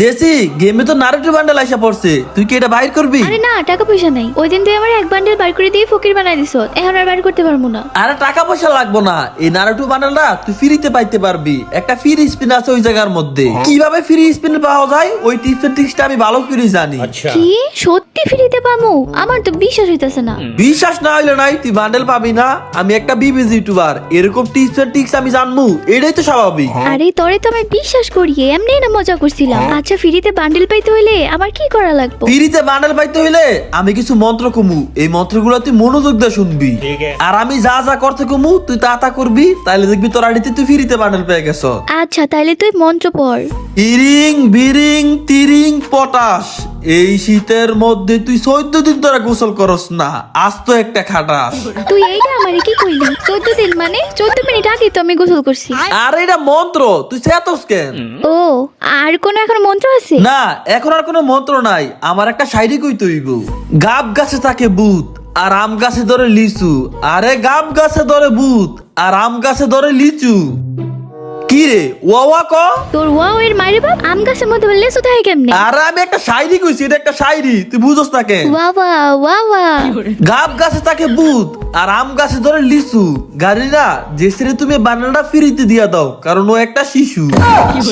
JC গেমে তো Naruto bundle আইসা পড়ছে। তুই কি এটা বাইর করবি? আরে না টাকা পয়সা নাই। ওই দিন তুই আমার এক বান্ডেল বার করে দিয়ে ফকির বানাই দিছ এখন আর বার করতে পারব না। আরে টাকা পয়সা লাগবো না। এই নারুটো বান্ডেলটা তুই ফ্রিতে পাইতে পারবি। একটা ফ্রি স্পিন আছে ওই জায়গার মধ্যে। কীভাবে ফ্রি স্পিন পাওয়া যায়? ওই টিপস এর ট্রিক্সটা আমি ভালো করে জানি। কি? সত্যি ফ্রিতে পামু? আমার তো বিশ্বাস হইতাছে না। বিশ্বাস না হইলে নাই তুই বান্ডেল পাবি না। আমি একটা বিবিজ ইউটিউবার এরকম টিপস এর ট্রিক্স আমি জানব। এটাই তো স্বাভাবিক। আরে তোরে তো আমি বিশ্বাস করি এমনি না মজা করছিলাম। আচ্ছা ফ্রিতে বান্ডেল পাইতে হইলে আমার কি করা লাগবে? ফ্রিতে বান্ডেল পাইতে হইলে আমি কিছু মন্ত্র কমু। এই মন্ত্রগুলো তুই মনোযোগ দিয়ে শুনবি। আর আমি যা যা করতে কমু তুই তা তা করবি তাইলে দেখবি তোর আড়িতে তুই ফিরিতে বান্ডেল পেয়ে গেছ। আচ্ছা তাইলে তুই মন্ত্র পড়। ইরিং বিরিং তিরিং পটাশ। এই শীতের মধ্যে তুই চোদ্দ দিন তোরা গোসল করস না আজ তো একটা খাটাস তুই এইটা আমারে কি কইলি? চোদ্দ দিন মানে? চোদ্দ মিনিট আগে তো আমি গোসল করছি। আর এটা মন্ত্র তুই চেতস কেন? ও আর কোন এখন মন্ত্র আছে? না এখন আর কোনো মন্ত্র নাই আমার একটা শাইরি কই তৈব। গাব গাছে থাকে বুত আর আম গাছে ধরে লিচু। আরে গাব গাছে ধরে বুত আর আম গাছে ধরে লিচু। কি রে ওয়া ক? তোর ওয়াও এর মাইরে বাপ আম গাছের মধ্যে লেসু থাকে কেমনে? আরে আমি একটা শাইরি কইছি এটা একটা শাইরি। তুই বুঝস না কেন? ওয়াওয়া ওয়াওয়া গাব গাছে থাকে বুত আর আম গাছে ধরে লিচু। গাড়িরা তুমি বানানাটা ফ্রিতে দিয়া দাও কারণ ও একটা শিশু।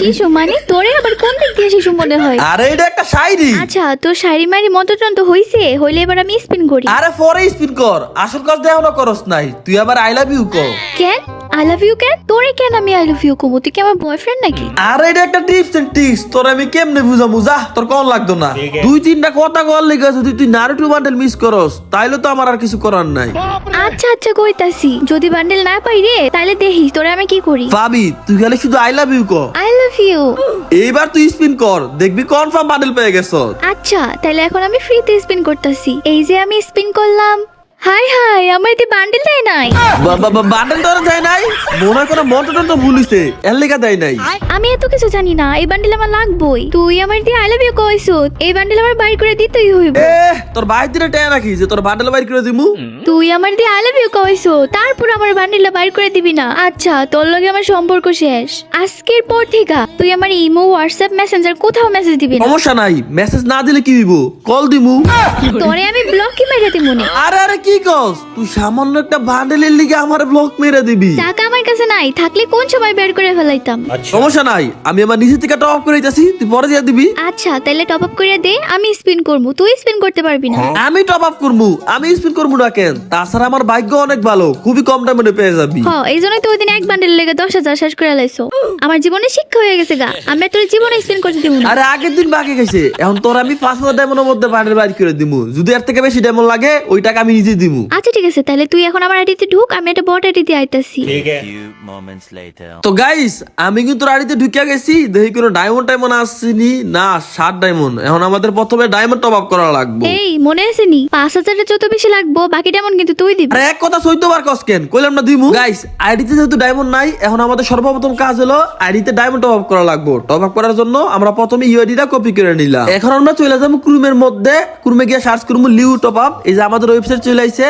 শিশু মানে? তোরে আবার কোন দিক দিয়ে শিশু মনে হয়? আরে এটা একটা শাইরি। আচ্ছা তোর শাড়ি মারি মন্ত্রতন্ত্র হইছে? হইলে এবার আমি স্পিন করি। আরে পরে স্পিন কর। আসল কাজ দেহ না করস নাই। তুই আবার আই লাভ ইউ কর কেন? আই লাভ ইউ কেন? তোরে কেন আমি আই লাভ ইউ তুই কি আমার বয়ফ্রেন্ড নাকি? আরে এটা একটা টিপস এন্ড ট্রিক্স তোর আমি কেমনে বুঝামু যা তোর কোন লাগতো না। দুই তিনটা কথা কল লেগে যদি তুই নারুটো বান্ডেল মিস করস তাইলে তো আমার আর কিছু করার নাই। আচ্ছা আচ্ছা কইতাছি। যদি বান্ডেল না পাই রে তাহলে দেখিস তোরে আমি কি করি? পাবি তুই খালি শুধু আই লাভ ইউ কর। আই লাভ ইউ এইবার তুই স্পিন কর দেখবি কনফার্ম বান্ডেল পেয়ে গেছ আচ্ছা তাহলে এখন আমি ফ্রিতে স্পিন করতেছি। এই যে আমি স্পিন করলাম। হাই হাই আমার এতে বান্ডেল দেয় নাই? বান্ডেল তোর দেয় নাই। মনে হয় কোনো মন্ত্র তো ভুলিছে এর দেয় নাই। আমি এত কিছু জানি না এই বান্ডেল আমার লাগবই। তুই আমার দিয়ে আই লাভ ইউ এই বান্ডেল আমার বাইর করে দিতেই হইব। তোর বাইর দিনে টেয়া নাকি যে তোর বান্ডেল বাইর করে দিমু। তুই আমার দিয়ে আই লাভ ইউ কইছো তারপর আমার বান্ডেলটা বাইর করে দিবি না। আচ্ছা তোর লগে আমার সম্পর্ক শেষ। আজকের পর থেকে তুই আমার ইমো হোয়াটসঅ্যাপ মেসেঞ্জার কোথাও মেসেজ দিবি না। সমস্যা নাই মেসেজ না দিলে কি হইব? কল দিমু। তোরে আমি ব্লকই মেরে দিই মনে আরে আরে কি কস? তুই সামান্য একটা বান্ডেলের লিগে আমার ব্লক মেরে দিবি। টাকা আমার কাছে নাই থাকলে কোন সময় বের করে ফেলাইতাম? সমস্যা নাই আমি আমার নিজে থেকে টপ করে দিতেছি তুই পরে দিয়ে দিবি। আচ্ছা তাহলে টপ আপ করে দে আমি স্পিন করব তুই স্পিন করতে পারবি না। আমি টপ আপ করব আমি স্পিন করব না কেন? তাছাড়া আমার ভাগ্য অনেক ভালো খুবই কম দামে পেয়ে যাবি। হ্যাঁ এই জন্যই তো ওই দিন এক বান্ডেল লেগে দশ হাজার শেষ করে লাইছো। আমার জীবনে শিক্ষা হয়ে গেছে গা আমি তোর জীবনে স্পিন করতে দিব না। আরে আগের দিন বাকি গেছে এখন তোর আমি পাঁচ হাজার ডায়মন্ডের মধ্যে বান্ডেল বাইর করে দিব যদি এর থেকে বেশি ডায়মন্ড লাগে ওই টাকা আমি নিজে দিমু। আচ্ছা ঠিক আছে তাহলে তুই এখন আমার আইডিতে ঢুক আমি একটা বট আইডিতে আইতাছি. তো গাইস আমি কিন্তু রাড়িতে ঢুকিয়া গেছি দেখি কোনো ডায়মন্ড টাইমন্ড আসছিনি না ষাট ডায়মন্ড এখন আমাদের প্রথমে ডায়মন্ড টপ আপ করা লাগবে। এই মনে আছে নি? পাঁচ হাজারের যত বেশি লাগবো বাকি যেমন কিন্তু তুই দিবি। আরে এক কথা চৈদ্দ বার কসকেন কইলাম না দিমু গাইস আইডিতে যেহেতু ডায়মন্ড নাই এখন আমাদের সর্বপ্রথম কাজ হলো আইডিতে ডায়মন্ড টপ আপ করা লাগবে। টপ আপ করার জন্য আমরা প্রথমে ইউআইডিটা কপি করে নিলাম। এখন আমরা চলে যাব ক্রুমের মধ্যে। ক্রুমে গিয়ে সার্চ করব লিউ টপ আপ এই যে আমাদের ওয়েবসাইট চলে আইছে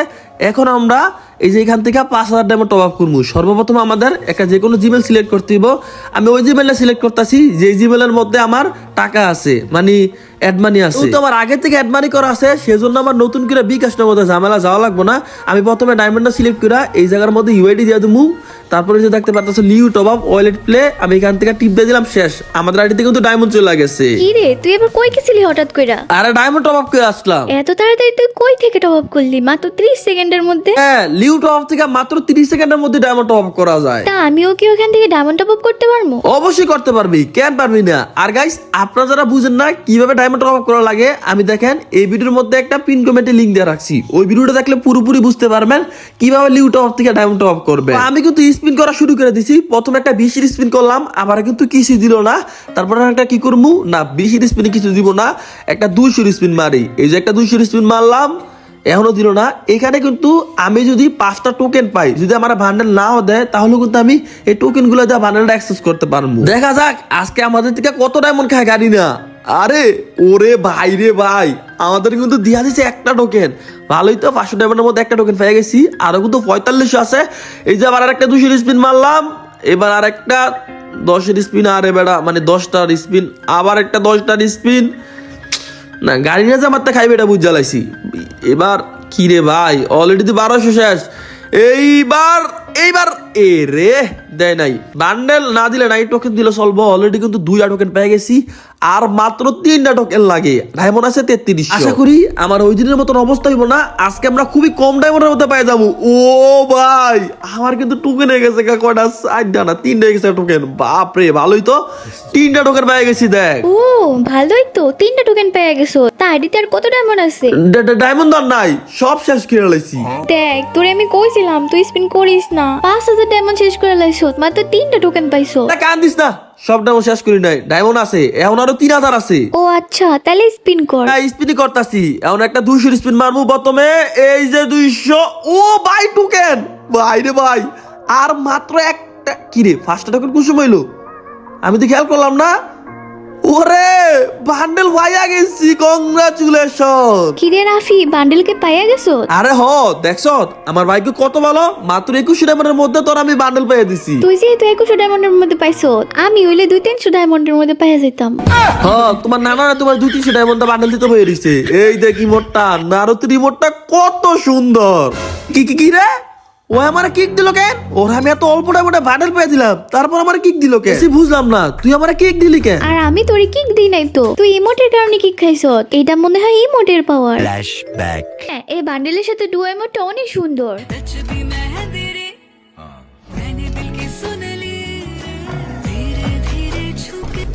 এখন আমরা এই যে এখান থেকে পাঁচ হাজার ডায়মন্ড টপ আপ করব। সর্বপ্রথম আমাদের একটা যে কোনো জিমেল সিলেক্ট করতে হইব। আমি ওই জিমেলটা সিলেক্ট করতেছি যে জিমেলের মধ্যে আমার টাকা আছে মানে অ্যাডমানি আছে। তো আমার আগে থেকে অ্যাডমানি করা আছে সেজন্য আমার নতুন করে বিকাশ নামতে ঝামেলা যাওয়া লাগবো না। আমি প্রথমে ডায়মন্ডটা সিলেক্ট করা এই জায়গার মধ্যে ইউআইডি দিয়ে দেবো তারপরে যে দেখতে পাচ্ছ লিউ টপ আপ ওয়ালেট প্লে আমি এখান থেকে টিপ দিয়ে দিলাম শেষ। আমাদের আইডিতে কিন্তু ডায়মন্ড চলে গেছে। কি রে তুই এবার কই গেছিলি হঠাৎ কইরা? আরে ডায়মন্ড টপ আপ করে আসলাম। এত তাড়াতাড়ি তুই কই থেকে টপ আপ করলি? মাত্র ত্রিশ সেকেন্ডের মধ্যে? হ্যাঁ লিউ টপ আপ থেকে মাত্র তিরিশ সেকেন্ডের মধ্যে ডায়মন্ড টপ আপ করা যায়। তা আমিও কি ওখান থেকে ডায়মন্ড টপ আপ করতে পারব? অবশ্যই করতে পারবি কেন পারবি না। আর গাইস আপনারা যারা বুঝেন না কীভাবে ডায়মন্ড টপ আপ করা লাগে আমি দেখেন এই ভিডিওর মধ্যে একটা পিন কমেন্টে লিংক দিয়ে রাখছি। ওই ভিডিওটা দেখলে পুরোপুরি বুঝতে পারবেন কীভাবে লিউ টপ আপ থেকে ডায়মন্ড টপ আপ করবে আমি কিন্তু স্পিন করা শুরু করে দিছি। প্রথমে একটা বিশির স্পিন করলাম, আবার কিন্তু কিছু দিল না। তারপর একটা কি করব না বিশির স্পিনে কিছু দিব না। একটা দুইশোর স্পিন মারি। এই যে একটা দুইশোর স্পিন মারলাম, এখনও দিল না। এখানে কিন্তু আমি যদি পাঁচটা টোকেন পাই, যদি আমার বান্ডেল নাও দেয়, তাহলে কিন্তু আমি এই টোকেনগুলো দিয়ে বান্ডেলটা অ্যাক্সেস করতে পারব দেখা যাক, আজকে আমাদের থেকে কত ডায়মন্ড খায় গাড়ি না। আরে, ওরে ভাই রে ভাই, আমাদের কিন্তু দিয়া দিছে একটা টোকেন ভালোই তো, পাঁচশো ডায়মন্ডের মধ্যে একটা টোকেন পেয়ে গেছি। আরও কিন্তু পঁয়তাল্লিশশো আছে। এই যে আবার একটা দুশো স্পিন মারলাম। এবার আর একটা দশের স্পিন আরে বেড়া মানে দশটার স্পিন আবার একটা দশটার স্পিন না, গাড়ি নিয়ে যে আমার খাইবে এটা বুঝ জ্বালাইছি। এবার কি রে ভাই অলরেডি তো বারোশো শেষ। এইবার এইবার এ রে দেয় নাই। বান্ডেল না দিলে নাই টোকেন দিলে চলবো। অলরেডি কিন্তু দুইটা টোকেন পেয়ে গেছি। আর মাত্র তিনটা টোকেন লাগে। ডায়মন্ড আছে তেত্রিশ আশা করি আমার ওই দিনের মতন অবস্থা হইব না। আজকে আমরা খুবই কম ডায়মন্ডের মধ্যে পেয়ে যাব। ও ভাই আমার কিন্তু টোকেন হয়ে গেছে কা কয়টা চারটা না তিনটা হয়ে গেছে টোকেন বাপরে ভালোই তো। তিনটা টোকেন পেয়ে গেছি দেখ। ও ভালোই তো। তিনটা টোকেন পেয়ে গেছো। তা আইডিতে আর কত ডায়মন্ড আছে? ডায়মন্ড আর নাই সব শেষ করে লাইছি। দেখ তোরে আমি কইছিলাম তুই স্পিন করিস না। পাঁচ হাজার ডায়মন্ড শেষ করে লাইছো মাত্র তিনটা টোকেন পাইছো। তা কান দিস না সব ডায়মন্ড শেষ করি নাই ডায়মন্ড আছে এখন আরও তিন হাজার আছে। ও আচ্ছা তাহলে স্পিন কর। স্পিনই করতাছি এখন একটা দুইশো স্পিন মারবো প্রথমে এই যে দুইশো ও ভাই টুকেন ভাই রে ভাই আর মাত্র একটা কি রে ফার্স্টটা টোকেন কুসুম হইল? আমি তো খেয়াল করলাম না ওরে বান্ডেল ভাইয়া গেছি কংগ্রাচুলেশন কিরে রাফি বান্ডেলকে পাইয়া গেছো? আরে হ দেখছ আমার ভাইকে কত ভালো? মাত্র একুশ ডায়মন্ডের মধ্যে তোর আমি বান্ডেল পেয়ে দিছি। তুই যেহেতু একুশো ডায়মন্ডের মধ্যে পাইছো আমি হইলে দুই তিনশো ডায়মন্ডের মধ্যে পাইয়া যেতাম হ্যাঁ তোমার নানা তোমার দুই তিনশো ডায়মন্ড বান্ডেল দিতে রইছে এই দেখ ইমোটটা নারুতির ইমোটটা কত সুন্দর। কি কি কি রে? ও আমার কিক দিল কেন ওর আমি এত অল্প ডায়মন্ডে বান্ডেল পেয়ে দিলাম। তারপর আমার কিক দিল কেন বেশি বুঝলাম না তুই আমার কেক দিলি কেন আর আমি তোরে কিক দিই নাই তো। তুই ইমোটের কারণে কিক খাইছ এটা মনে হয় ইমোটের পাওয়ার ফ্ল্যাশব্যাক হ্যাঁ, এই বান্ডেলের সাথে ডুয়েমোটটা অনেক সুন্দর।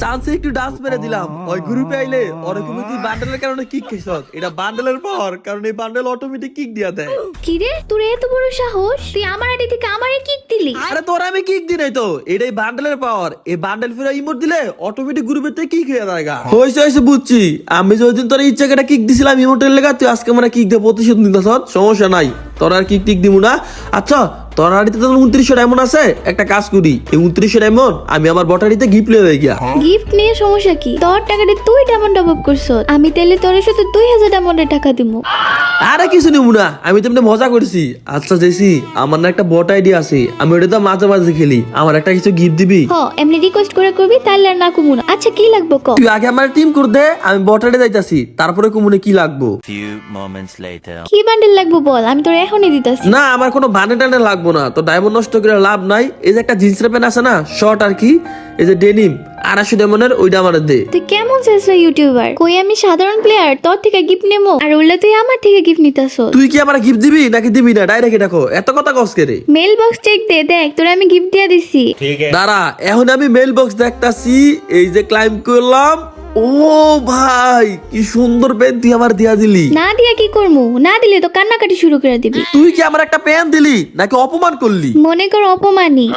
চান্সে একটু ডান্স মেরে দিলাম। ওই গ্রুপে আইলে ওরকম তুই বান্ডেলের কারণে কিক খাইছ এটা বান্ডেলের পর কারণ এই বান্ডেল অটোমেটিক কিক দিয়া দেয়। কিরে তোর এত বড় সাহস? তুই আমার আইডি থেকে আমারে কিক দিলি। আরে তোর আমি কিক দি নাই তো। এটাই বান্ডেলের পাওয়ার এই বান্ডেল ফেরা ইমোট দিলে অটোমেটিক গ্রুপের থেকে কিক হয়ে যায় হইছে হইছে বুঝছি। আমি যে ওইদিন তোর ইচ্ছা কেটে কিক দিছিলাম ইমোটের লেগা তুই আজকে মানে কিক দিয়ে প্রতিশোধ নিতেছ সমস্যা নাই। তোর আর কিক টিক দিমু না। আচ্ছা তোর আড়িতে তো উনত্রিশশো ডায়মন্ড আছে। একটা কাজ করি এই উনত্রিশশো ডায়মন্ড আমি আমার বটারিতে গিফট গিয়া। গিফট নিয়ে সমস্যা কি? তোর টাকাটা তুই ডায়মন্ড আপ করছ। আমি তাহলে তোর সাথে দুই হাজার ডায়মন্ডের টাকা দিব আরে কিছু নিবো না আমি তেমনি মজা করছি। আচ্ছা জেসি আমার না একটা বট আইডি আছে। আমি ওটা তো মাঝে মাঝে খেলি। আমার একটা কিছু গিফট দিবি? হ এমনি রিকোয়েস্ট করে করবি তাহলে আর না কমু না। আচ্ছা কি লাগবে ক? তুই আগে আমার টিম করে দে আমি বটারে যাইতাছি তারপরে কুমুনে কি লাগবো. কি বান্ডেল লাগবে বল? আমি তোর এখনই দিতাছি। না আমার কোনো বানে টানে লাগবো না। তো ডায়মন্ড নষ্ট করে লাভ নাই। এই যে একটা জিন্সের প্যান্ট আছে না শর্ট আর কি এই যে ডেনিম আড়াইশো ডায়মন্ডের ওইটা আমার দে। তুই কেমন চাইছ ইউটিউবার কই আমি সাধারণ প্লেয়ার তোর থেকে গিফট নেব আর উল্লে তুই আমার থেকে গিফট নিতাছ তুই কি আমার গিফট দিবি নাকি দিবি না? ডাইরেক্ট দেখো এত কথা কস কে রে? মেল বক্স চেক দে দেখ তোর আমি গিফট দিয়ে দিছি। দাঁড়া এখন আমি মেল বক্স দেখতাছি এই যে ক্লাইম করলাম। ও ভাই কি সুন্দর প্যান্ট তুই আমার দিয়া দিলি। না দিয়া কি করমু? না দিলে তো কান্নাকাটি শুরু করে দিবি। তুই কি আমার একটা প্যান্ট দিলি নাকি অপমান করলি? মনে কর অপমানই।